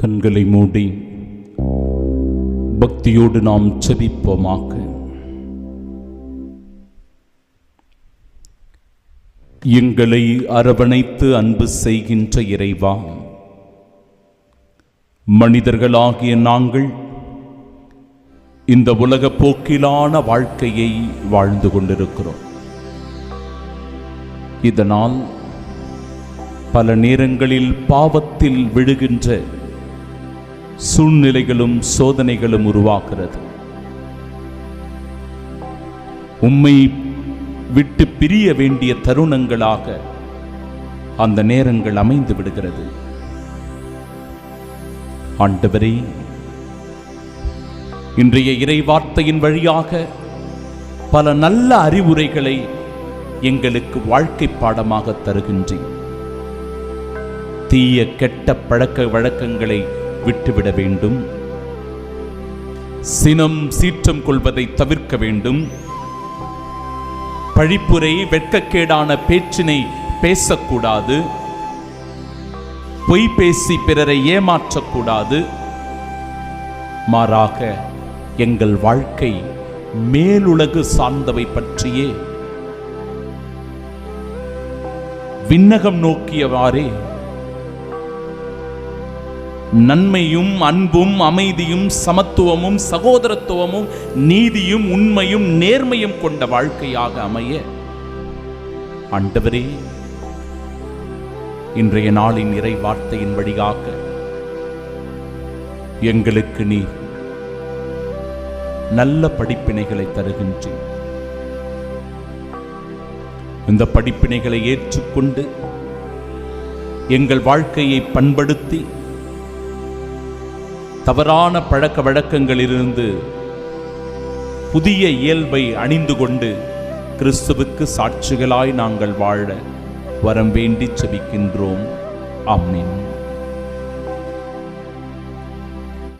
கண்களை மூடி பக்தியோடு நாம் செபிப்போமாக. எங்களை அரவணைத்து அன்பு செய்கின்ற இறைவா மனிதர்களாகிய நாங்கள் இந்த உலக போக்கிலான வாழ்க்கையை வாழ்ந்து கொண்டிருக்கிறோம். இதனால் பல நேரங்களில் பாவத்தில் விழுகின்ற சூழ்நிலைகளும் சோதனைகளும் உருவாகிறது உம்மை விட்டு பிரிய வேண்டிய தருணங்களாக அந்த நேரங்கள் அமைந்து விடுகிறது. ஆண்டவரே இன்றைய இறைவார்த்தையின் வழியாக பல நல்ல அறிவுரைகளை எங்களுக்கு வாழ்க்கை பாடமாக தருகின்றேன் தீய கெட்ட பழக்க வழக்கங்களை விட்டுவிட வேண்டும். சினம் சீற்றம் கொள்வதை தவிர்க்க வேண்டும். பழிப்புரை வெட்கக்கேடான பேச்சினை பேசக்கூடாது. பொய் பேசி பிறரை ஏமாற்றக்கூடாது. மாறாக எங்கள் வாழ்க்கை மேலுலகு சார்ந்தவை பற்றியே. விண்ணகம் நோக்கியவாறே நன்மையும் அன்பும் அமைதியும் சமத்துவமும் சகோதரத்துவமும் நீதியும் உண்மையும் நேர்மையும் கொண்ட வாழ்க்கையாக அமைய. ஆண்டவரே இன்றைய நாளின் இறை வார்த்தையின் வழியாக எங்களுக்கு நீர் நல்ல படிப்பினைகளை தருகின்றேன் இந்த படிப்பினைகளை ஏற்றுக்கொண்டு எங்கள் வாழ்க்கையை பண்படுத்தி தவறான பழக்க வழக்கங்களிலிருந்து புதிய இயல்பை அணிந்து கொண்டு கிறிஸ்துவுக்கு சாட்சிகளாய் நாங்கள் வாழ வரம் வேண்டி செபிக்கின்றோம். ஆமென்.